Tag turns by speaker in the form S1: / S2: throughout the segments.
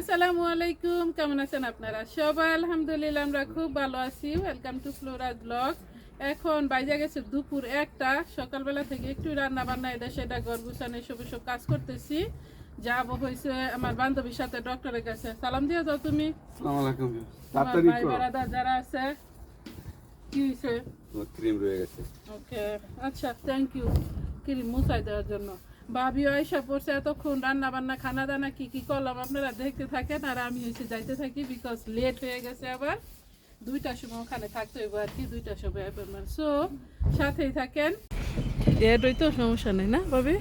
S1: আসসালামু আলাইকুম কেমন আছেন আপনারা? সবাই আলহামদুলিল্লাহ আমরা খুব ভালো আছি। ওয়েলকাম টু ফ্লোরাজ ব্লগ এখন বাইজা গেছে দুপুর একটা সকালবেলা থেকে একটু রান্না বান্না এটা সেটা ঘর গুছানো এসব সব কাজ করতেছি। যাব হয়েছে আমার বান্ধবীর সাথে ডক্টরের কাছে। সালাম দিয়ে যাও তুমি। আমার ভাই বারাদা যারা আছে কি হয়েছে
S2: ক্রিম রয়ে গেছে।
S1: ওকে আচ্ছা থ্যাংক ইউ ক্রিম মুছাই দেওয়ার জন্য। ভাবি আয়সা পড়ছে এতক্ষণ রান্না বান্না খানা দানা কি কি করলাম? আপনারা দেখতে থাকেন আর আমি এসে যাইতে থাকি বিকজ লেট হয়ে গেছে আবার। দুইটার সময় ওখানে থাকতে হইব আর কি দুইটার সময় অ্যাপয়েন্টমেন্ট সো সাথেই থাকেন। এটাই তো সমস্যা নেই না ভাবি?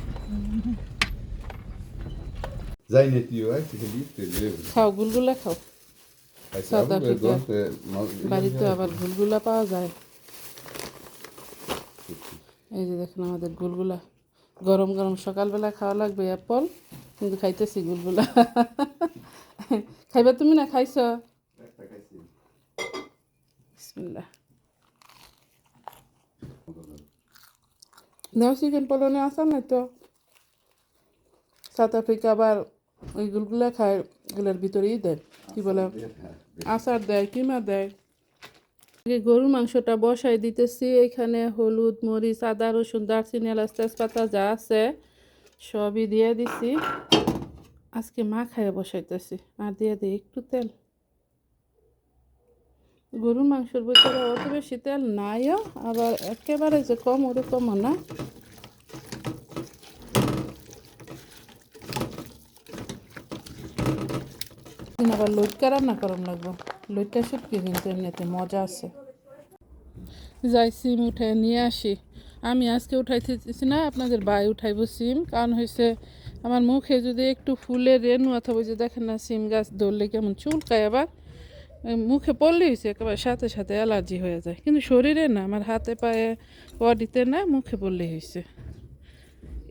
S2: geliebte.
S1: খাও গুলগুলা খাও।
S2: mal-
S1: বাড়িতে আবার গুলগুলা পাওয়া যায়। এই যে দেখেন আমাদের গুলগুলা। গরম গরম সকালবেলা খাওয়া লাগবে অ্যাপল কিন্তু খাইতেছি গুলগুলা। খাইবা তুমি না খাইছ? নেও চিকেন পলনে আসা নাই তো? সাউথ আফ্রিকা আবার ওই গুলগুলা খায় এগুলোর ভিতরেই দেয়। কি বলে? আচার দেয় কিমা দেয়? গরুর মাংসটা বসাই দিতেছি। এখানে হলুদ, মরিচ, আদা, রসুন, দারচিনি, এলাচ, তেজপাতা যা আছে সবই দিয়ে দিছি। আজকে মা খাইয়ে বসাইতেছি। আর দিয়ে দিই একটু তেল। গরুর মাংসের ভিতরে অত বেশি তেল নাইও, আবার একেবারে যে কম ওরকমও না। আবার লইটকা রান্না করার লাগবো। লইটকা শুটকি কিন্তু মজা আছে। যাই সিম উঠে নিয়ে আসি। আমি আজকে উঠাইতেছি না, আপনাদের বাই উঠাইব সিম। কারণ হয়েছে আমার মুখে যদি একটু ফুলের রেনু অথবা যে দেখেন না, সিম গাছ ধরলে কেমন চুলকায় আবার। মুখে পড়লে হয়েছে একেবারে সাথে সাথে অ্যালার্জি হয়ে যায়। কিন্তু শরীরে না, আমার হাতে পায়ে, বডিতে না, মুখে পড়লে হয়েছে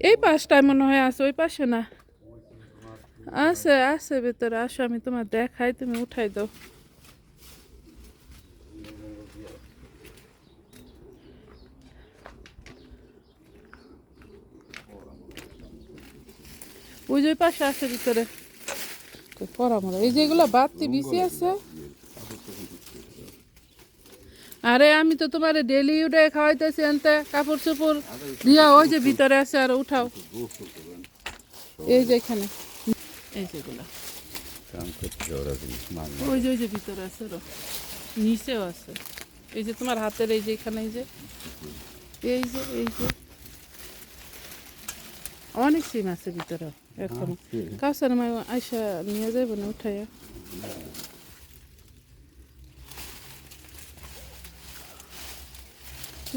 S1: এই পাশটায় মনে হয় আছে, ওই পাশে না। আছে আছে ভেতরে। আসো, আমি তোমার দেখাই, তুমি উঠাই দাও। ওই যে পাশে আছে ভিতরে। কই এই যেগুলো বাতি বিছি আছে? আরে আমি তো তোমার ডেলি উঠে খাওয়াইতেছি আনতে কাপড় চোপড় দিয়া ওই যে ভিতরে আছে আর উঠাও। এই যে এখানে। এই যেগুলো. ওই যে ওই যে ভিতরে আছে রো নিচেও আছে। এই যে তোমার হাতের এই যে এখানে এই যে। এই যে এই যে। অনেক সিম আছে ভিতরে এখন। কাউসার মা আয়সা নিয়ে যাইব না উঠাইয়া।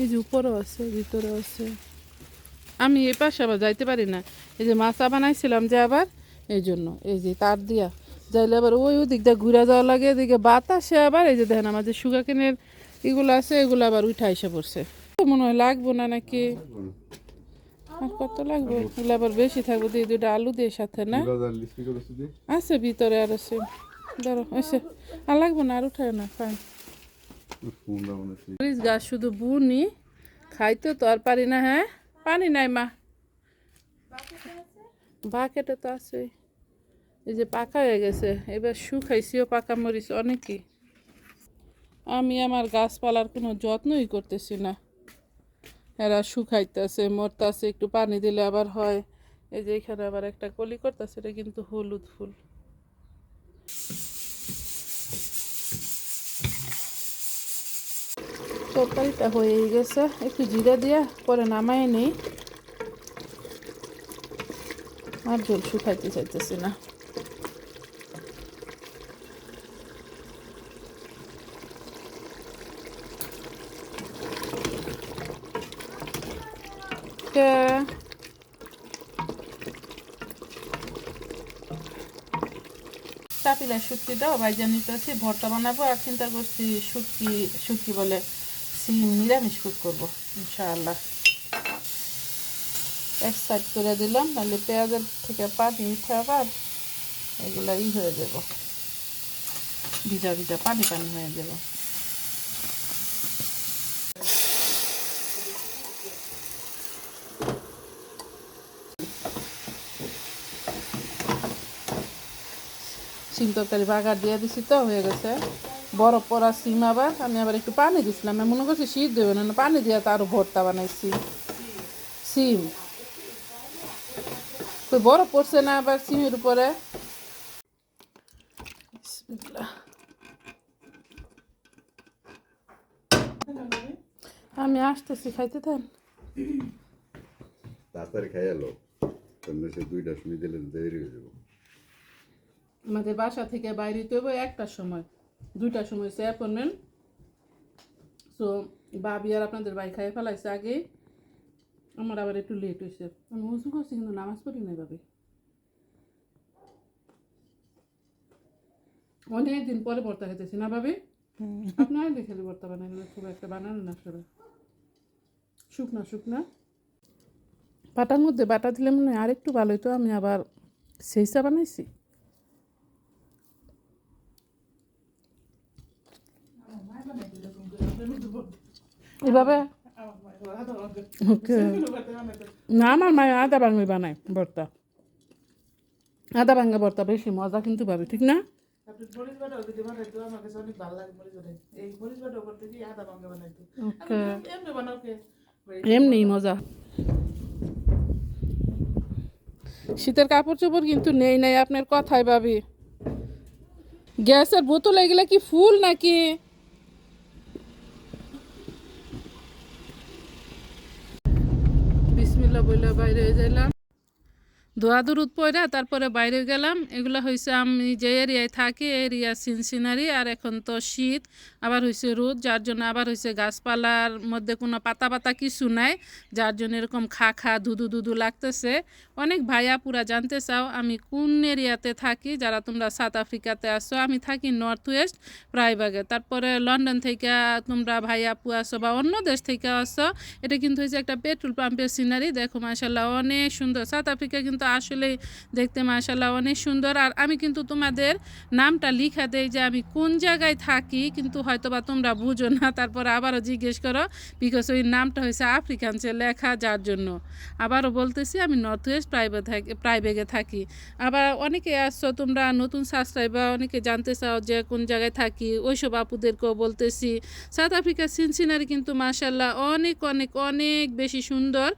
S1: এই যে উপরও আছে ভিতরেও আছে। আমি এই পাশে আবার যাইতে পারি না। এই যে মাছা বানাইছিলাম যে আবার এই জন্য এই যে তার দিয়া। যাইলে আবার ওই ওদিক দিয়ে ঘুরে যাওয়া লাগে এদিকে বাতাসে আবার এই যে দেখেন আমাদের সুগা কেনের এগুলো আছে এগুলো আবার উঠা এসে পড়ছে। মনে হয় লাগবো না নাকি? আর কত লাগবে? এগুলো আবার বেশি থাকব দিয়ে দুটো আলু দিয়ে সাথে না? আছে ভিতরে আর আছে। ধরো এসে আর লাগবো না আর উঠায় না ফাইন মরিচ গাছ শুধু বুনি খাইতে তো আর পারি না হ্যাঁ? পানি নাই মা। বাকেটে তো আছে। এই যে পাকা হয়ে গেছে এবার শুকাইছিও পাকা মরিচ অনেকই। আমি আমার গাছপালার কোনো যত্নই করতেছি না। এরা শুকাইতেছে, মরতাছে, একটু পানি দিলে আবার হয়। এই যে এখানে আবার একটা কলি করতেছে, এটা কিন্তু হলুদ ফুল। তরকারিটা হয়ে গেছে, একটু জিরা দিয়ে, পরে নামাই নেই। আর জল শুকাইতে চাইতেছি না কে চাপিলা শুটকিটাও ভাইজা নিতেছি, ভর্তা বানাবো আর চিন্তা করছি শুটকি শুটকি বলে সিম, নিরামিষ কুক করব, ইনশাআল্লাহ। এক সাইড করে দিলাম, নাহলে পেঁয়াজের থেকে পানি উঠে আবার এগুলা ই হয়ে যাব। ভিজা ভিজা পানি পানি হয়ে যাব। সিম তরকারি বাগার দিয়ে দিছি তো, হয়ে গেছে। বরফ পড়া সিম আবার, আমি আবার একটু পানি দিছিলাম। আমি মনে করছি শীত দেবে, না পানি দিয়ে তো আরও ভর্তা বানাইছি। সিম। তো বরফ পড়ছে না আবার সিমের উপরে? আমি আসতেছি, খাইতে থান
S2: তাড়াতাড়ি খাই এলো তাহলে সে দুইটা শুনে দিলে দেরি হয়ে যাব।
S1: আমাদের বাসা থেকে বাইরে হইতে হবে একটার সময় দুইটার সময় সে অ্যাপয়েন্টমেন্ট সো বাবি আর আপনাদের বাই খাইয়ে ফেলাইছে আগে। আমার আবার একটু লেট হয়েছে। আমি উজু করছি কিন্তু নামাজ পড়ি নাই ভাবে। অনেক দিন পরে ভর্তা খেতেছি না ভাবি? আপনার দেখে ভর্তা বানাই খুব একটা বানানো না আসলে। শুকনা শুকনা। বাটার মধ্যে বাটা দিলে মনে হয় আরেকটু ভালো হইতো আমি আবার সেইসা বানাইছি। এভাবে? ওকে না আমার মায়ের আদা ভাঙি বানায় ভর্তা। আদা ভাঙা ভর্তা বেশি মজা কিন্তু পাবে ঠিক না?
S3: এমনি
S1: মজা। শীতের কাপড় চোপড় কিন্তু নেই নাই আপনার কথাই ভাবি। গ্যাসের বোতল এগুলা কি ফুল নাকি? বিসমিল্লা বইলা বাইরে যাইলাম। দোয়া দুরুদ পয়রা তারপরে বাইরে গেলাম। এগুলো হয়েছে আমি যে এরিয়ায় থাকি এরিয়া সিনসিনারি, আর এখন তো শীত, আবার হয়েছে রোদ, যার জন্য আবার হয়েছে গাছপালার মধ্যে কোনো পাতা পাতা কিছু নাই, যার জন্য এরকম খা খা ধুধু ধুধু লাগতেছে। অনেক ভাইয়া পুরা জানতে চাও, আমি কোন এরিয়াতে থাকি? যারা তোমরা সাউথ আফ্রিকাতে আসো আমি থাকি নর্থ ওয়েস্ট প্রায়ভাগে তারপরে লন্ডন থেকে তোমরা ভাইয়া আপু আসো বা অন্য দেশ থেকে আসো এটা কিন্তু হয়েছে একটা পেট্রোল পাম্পের সিনারি। দেখো মাসাল্লাহ অনেক সুন্দর। সাউথ আফ্রিকা কিন্তু আসলেই দেখতে মাসাল্লাহ অনেক সুন্দর। আর আমি কিন্তু তোমাদের নামটা লিখা দেই যে আমি কোন জায়গায় থাকি, কিন্তু হয়তো বা তোমরা বুঝো না। তারপর আবারও জিজ্ঞেস করো বিকজ ওই নামটা হয়েছে আফ্রিকানসে লেখা, যার জন্য। আবারও বলতেছি, আমি নর্থ ওয়েস্ট প্রাইভেট থাকি প্রাইভেগে থাকি। আবার অনেকে আসছো, তোমরা নতুন সাবস্ক্রাইবার অনেকে জানতে চাও যে কোন জায়গায় থাকি, ওইসব আপুদেরকেও বলতেছি। সাউথ আফ্রিকার সিনসিনারি কিন্তু মাসাল্লাহ অনেক অনেক অনেক বেশি সুন্দর।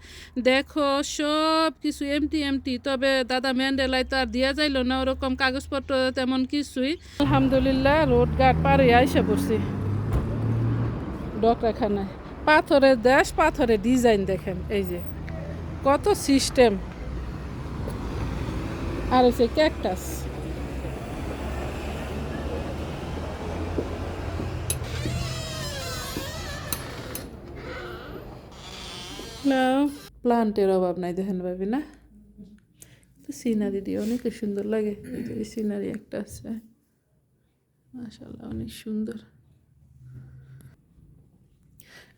S1: দেখো সব কিছু এমটি এমটি তবে দাদা ম্যান্ডেলায় তো আর দেওয়া যাইলো না, ওরকম কাগজপত্র তেমন কিছুই। আলহামদুলিল্লাহ, রোড গার্ড পারে, আইসা পড়ছি। ডক্টরখানায়। পাথরের দেশ, পাথরের ডিজাইন দেখেন, এই যে। কত সিস্টেম। আর হচ্ছে ক্যাকটাস। প্লান্টের অভাব নাই, দেখেন ভাবি, না? সিনারি দিয়ে অনেক সুন্দর লাগে। এই সিনারি একটা আছে। মাশাল্লাহ অনেক সুন্দর।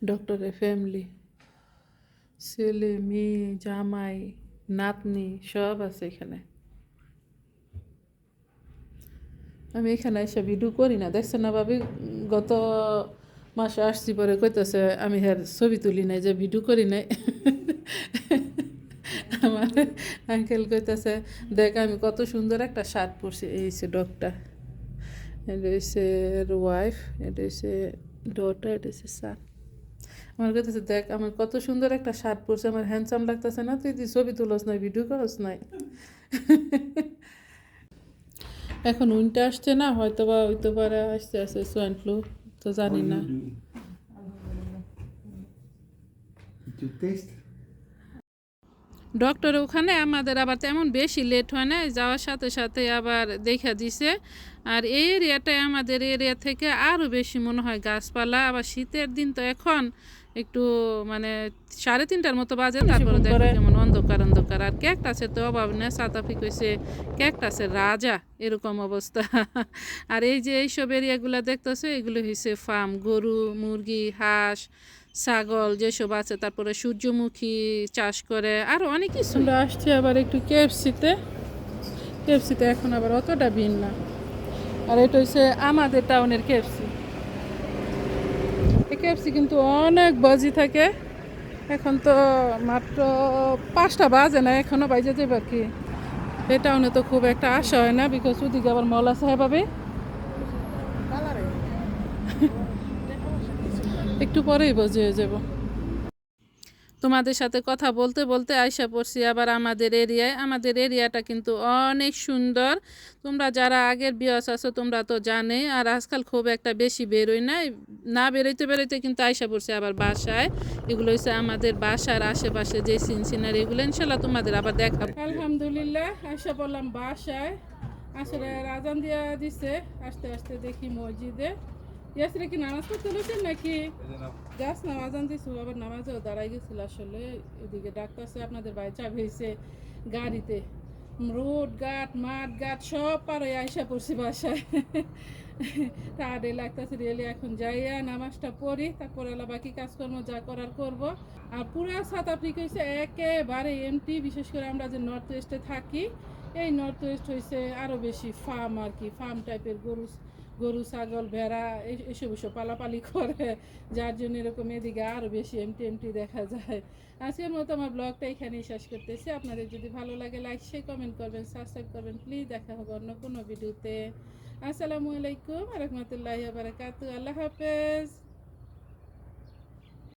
S1: ডক্টরের ফ্যামিলি ছেলে, মেয়ে, জামাই, নাতনি, সব আছে এখানে। আমি এখানে এসে ভিডিও করি না। দেখছেন না ভাবি? গত মাসে আসছি পরে কইতেছে, আমি হ্যার ছবি তুলি নাই যে ভিডিও করি নাই। আমার আঙ্কেল কইতেছে, দেখ আমি কত সুন্দর একটা শার্ট পরছি। এই হচ্ছে ডগটা। এটা হচ্ছে ওয়াইফ এটা হচ্ছে ডটার এটা হচ্ছে সান আমার কইতেছে, দেখ আমার কত সুন্দর একটা শার্ট পরছে, আমার হ্যান্ডসাম লাগতেছে না, তুই তুই ছবি তুলস নাই ভিডিও করস নাই? এখন উইন্টার আসছে না হয়তো বা হইতে পারে আসতে আসতে সোয়াইন ফ্লু তো জানি না? ডক্টর ওখানে আমাদের আবার তেমন বেশি লেট হয় না যাওয়ার সাথে সাথে আবার দেখা দিছে। আর এই এরিয়াটায় আমাদের এরিয়া থেকে আরও বেশি মনে হয় গাছপালা আবার শীতের দিন তো এখন একটু মানে সাড়ে তিনটার মতো বাজে তারপরে দেখো যেমন অন্ধকার অন্ধকার। আর ক্যাকটাসের তো অভাব সাউথ আফ্রিকা হয়েছে ক্যাকটাসের রাজা এরকম অবস্থা। আর এই যে এইসব এরিয়াগুলো দেখতেছে এগুলো হয়েছে ফার্ম গরু মুরগি হাঁস ছাগল যেসব আছে, তারপরে সূর্যমুখী চাষ করে, আর অনেক কিছু। আসছি আবার একটু কেএফসিতে কেএফসিতে এখন আবার অতটা ভিড় না। আর এটা হচ্ছে আমাদের টাউনের কেএফসি এই কেএফসি কিন্তু অনেক বাজি থাকে। এখন তো মাত্র পাঁচটা বাজে না এখনও বাজে যাবে আর কি? এই টাউনে তো খুব একটা আশা হয় না বিকজ ওদিকে আবার মল আছে হ্যাঁ পাবে
S3: কালারে
S1: একটু পরেই বজে হয়ে যাব। তোমাদের সাথে কথা বলতে বলতে আয়সা পড়ছি, আবার আমাদের এরিয়ায়। আমাদের এরিয়াটা কিন্তু অনেক সুন্দর। তোমরা যারা আগের বিয়াস আছো, তোমরা তো জানে আর আজকাল খুব একটা বেশি বেরোই না না বেরোইতে বেরোইতে কিন্তু আয়সা পড়ছে আবার বাসায়। এগুলো হচ্ছে আমাদের বাসার আশেপাশে যে সিন সিনারি এগুলো, ইনশাল্লাহ তোমাদের আবার দেখা আলহামদুলিল্লাহ আয়সা বললাম বাসায়। আসলে রাজান দিয়া দিছে, আস্তে আস্তে দেখি মসজিদে। ইয়াসরে কি নামাজ পড়তে লইছেন নাকি? গাছ নামাজ আনতেছি আবার নামাজেও দাঁড়াই গেছিল আসলে। এদিকে ডাক্তারছে আপনাদের বাড়ি চাবি হয়েছে গাড়িতে। রোড ঘাট মাঠ ঘাট সব পার আইসা পড়ছি বাসায়। টায়ার্ডে লাগতেছে রিয়েলি এখন যাইয়া নামাজটা পড়ি তারপর এলা বাকি কাজকর্ম যা করার করব। আর পুরা সাউথ আফ্রিকা হয়েছে একেবারে এমটি বিশেষ করে আমরা যে নর্থ ওয়েস্টে থাকি এই নর্থ ওয়েস্ট হয়েছে আরও বেশি ফার্ম আর কি ফার্ম টাইপের গরু গরু, ছাগল, ভেড়া এসব এসব পালাপালি করে। যার জন্য এরকম এদিকে আরও বেশি এমটি এমটি দেখা যায়। আজকের মতো আমার ব্লগটা এখানেই শেষ করতেছি। আপনাদের যদি ভালো লাগে লাইক শেয়ার কমেন্ট করবেন সাবস্ক্রাইব করবেন। প্লিজ দেখা হবে অন্য কোনো ভিডিওতে আসসালামু আলাইকুম রহমতুল্লাহ বারাকাতু আল্লাহ হাফেজ।